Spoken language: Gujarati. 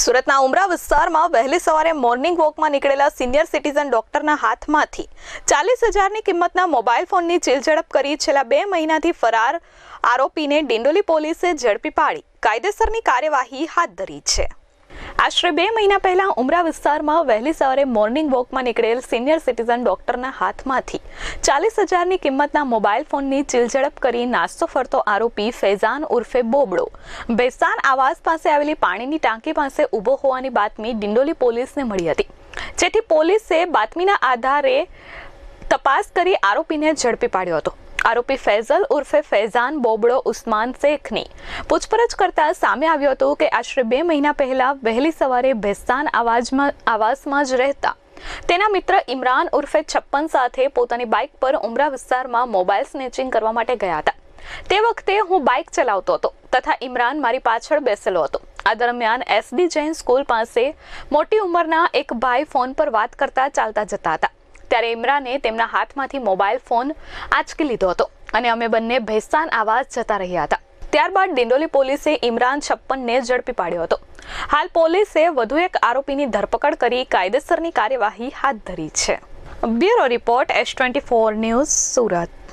સુરતના ઉમરા વિસ્તારમાં વહેલી સવારે મોર્નિંગ વોકમાં નીકળેલા સિનિયર સિટીઝન ડોક્ટરના હાથમાંથી ચાલીસ હજારની કિંમતના મોબાઈલ ફોનની ચીલઝડપ કરી છેલ્લા બે મહિનાથી ફરાર આરોપીને ડિંડોલી પોલીસે ઝડપી પાડી. કાયદેસરની કાર્યવાહી હાથ ધરી છે. આશરે બે મહિના પહેલા ઉમરા વિસ્તારમાં વહેલી સવારે મોર્નિંગ વોકમાં નીકળેલ સિનિયર સિટીઝન ડોક્ટરના હાથમાંથી ચાલીસ હજારની કિંમતના મોબાઈલ ફોનની ચીલઝડપ કરી નાસ્તો ફરતો આરોપી ફૈઝાન ઉર્ફે બોબડો. બેસાન આવાસ પાસે આવેલી પાણીની ટાંકી પાસે ઊભો હોવાની બાતમી ડિંડોલી પોલીસને મળી હતી. જેથી પોલીસે બાતમીના આધારે તપાસ કરી આરોપીને ઝડપી પાડ્યો હતો. આરોપી ફૈઝલ ઉર્ફે ફૈઝાન બોબડો ઉસ્માન શેખની પૂછપરછ કરતા સામે આવ્યું હતું કે આશરે બે મહિના પહેલા વહેલી સવારે ભેસ્તાન આવાજમાં આવાસમાં જ રહેતા તેના મિત્ર ઇમરાન ઉર્ફે છપ્પન સાથે પોતાની બાઇક પર ઉમરા વિસ્તારમાં મોબાઈલ સ્નેચિંગ કરવા માટે ગયા હતા. તે વખતે હું બાઇક ચલાવતો હતો તથા ઇમરાન મારી પાછળ બેસેલો હતો. આ દરમિયાન એસડી જૈન સ્કૂલ પાસે મોટી ઉંમરના એક ભાઈ ફોન પર વાત કરતા ચાલતા જતા હતા. ત્યારે ઇમરાને તેમના હાથમાંથી મોબાઈલ ફોન આંચકી લીધો હતો અને અમે બંને ભેસ્તાન આવાજ જતા રહ્યા હતા. ત્યારબાદ ડિંડોલી પોલીસે ઇમરાન છપ્પનને ઝડપી પાડ્યો હતો. હાલ પોલીસે વધુ એક આરોપીની ધરપકડ કરી કાયદેસરની કાર્યવાહી હાથ ધરી છે. Bureau report S twenty four news Surat.